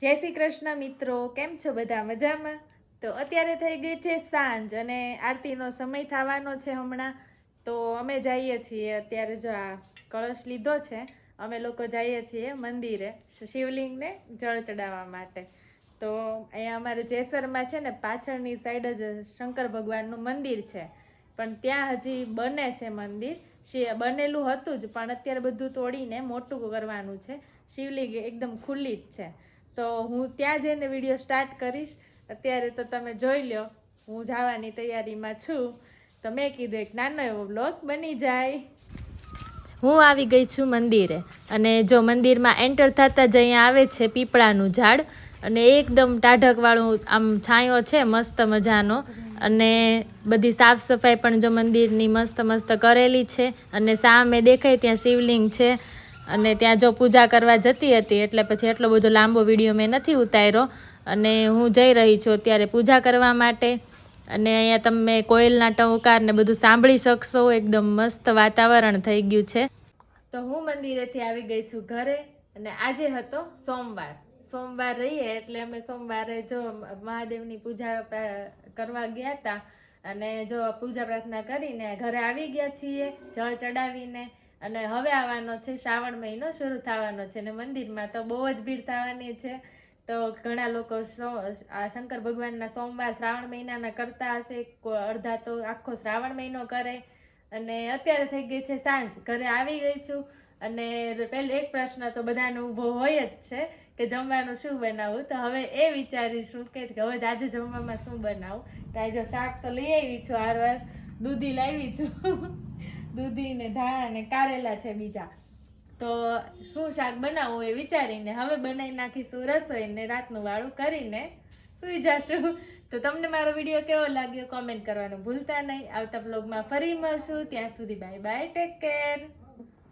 જય શ્રી કૃષ્ણ મિત્રો, કેમ છો બધા મજામાં? તો અત્યારે થઈ ગઈ છે સાંજ અને આરતીનો સમય થવાનો છે હમણાં. તો અમે જઈએ છીએ, અત્યારે જો આ કળશ લીધો છે, અમે લોકો જઈએ છીએ મંદિરે શિવલિંગને જળ ચડાવવા માટે. તો અહીંયા અમારે જેસરમાં છે ને, પાછળની સાઈડ જ શંકર ભગવાનનું મંદિર છે. પણ ત્યાં હજી બને છે મંદિર. બનેલું હતું જ, પણ અત્યારે બધું તોડીને મોટું કરવાનું છે. શિવલિંગ એકદમ ખુલ્લી જ છે. તો હું ત્યાં જઈને વીડિયો સ્ટાર્ટ કરીશ. અત્યારે તો તમે જોઈ લો, હું જવાની તૈયારીમાં છું. તો મેં કીધું એક નાનો એવો બ્લોગ બની જાય. હું આવી ગઈ છું મંદિરે અને જો મંદિરમાં એન્ટર થતાં જ અહીંયા આવે છે પીપળાનું ઝાડ અને એકદમ ટાઢકવાળું આમ છાંયો છે, મસ્ત મજાનો. અને બધી સાફ સફાઈ પણ જો મંદિરની મસ્ત મસ્ત કરેલી છે અને સામે દેખાય ત્યાં શિવલિંગ છે. અને ત્યાં જો પૂજા કરવા જતી હતી, એટલે પછી એટલો બધો લાંબો વીડિયો મેં નથી ઉતાર્યો. અને હું જઈ રહી છું અત્યારે પૂજા કરવા માટે. અને અહીંયા તમે કોયલના ટંકાર ને બધું સાંભળી શકશો. એકદમ મસ્ત વાતાવરણ થઈ ગયું છે. તો હું મંદિરેથી આવી ગઈ છું ઘરે અને આજે હતો સોમવાર. સોમવાર રહીએ એટલે અમે સોમવારે જો મહાદેવની પૂજા કરવા ગયા હતા અને જો પૂજા પ્રાર્થના કરીને ઘરે આવી ગયા છીએ, જળ ચડાવીને અને હવે આવવાનો છે, શ્રાવણ મહિનો શરૂ થવાનો છે ને મંદિરમાં તો બહુ જ ભીડ થવાની છે. તો ઘણા લોકો આ શંકર ભગવાનના સોમવાર શ્રાવણ મહિનાના કરતા હશે અડધા તો આખો શ્રાવણ મહિનો કરે. અને અત્યારે થઈ ગઈ છે સાંજ, ઘરે આવી ગઈ છું. અને પહેલો, એક પ્રશ્ન તો બધાનો ઊભો હોય જ છે કે જમવાનું શું બનાવવું? તો હવે એ વિચારીશું કે હવે આજે જમવામાં શું બનાવું? તો આજે શાક તો લઈ આવી છું, હારવાર દૂધી લાવી છું. દૂધી ને ધાણા ને કારેલા છે બીજા. તો શું શાક બનાવવું એ વિચારીને હવે બનાવી નાખીશું રસોઈ ને રાતનું વાળું કરીને સુઈ જશું. તો તમને મારો વીડિયો કેવો લાગ્યો? કોમેન્ટ કરવાનું ભૂલતા નહીં. આવતા બ્લોગમાં ફરી મળશું. ત્યાં સુધી બાય બાય ટેક કેર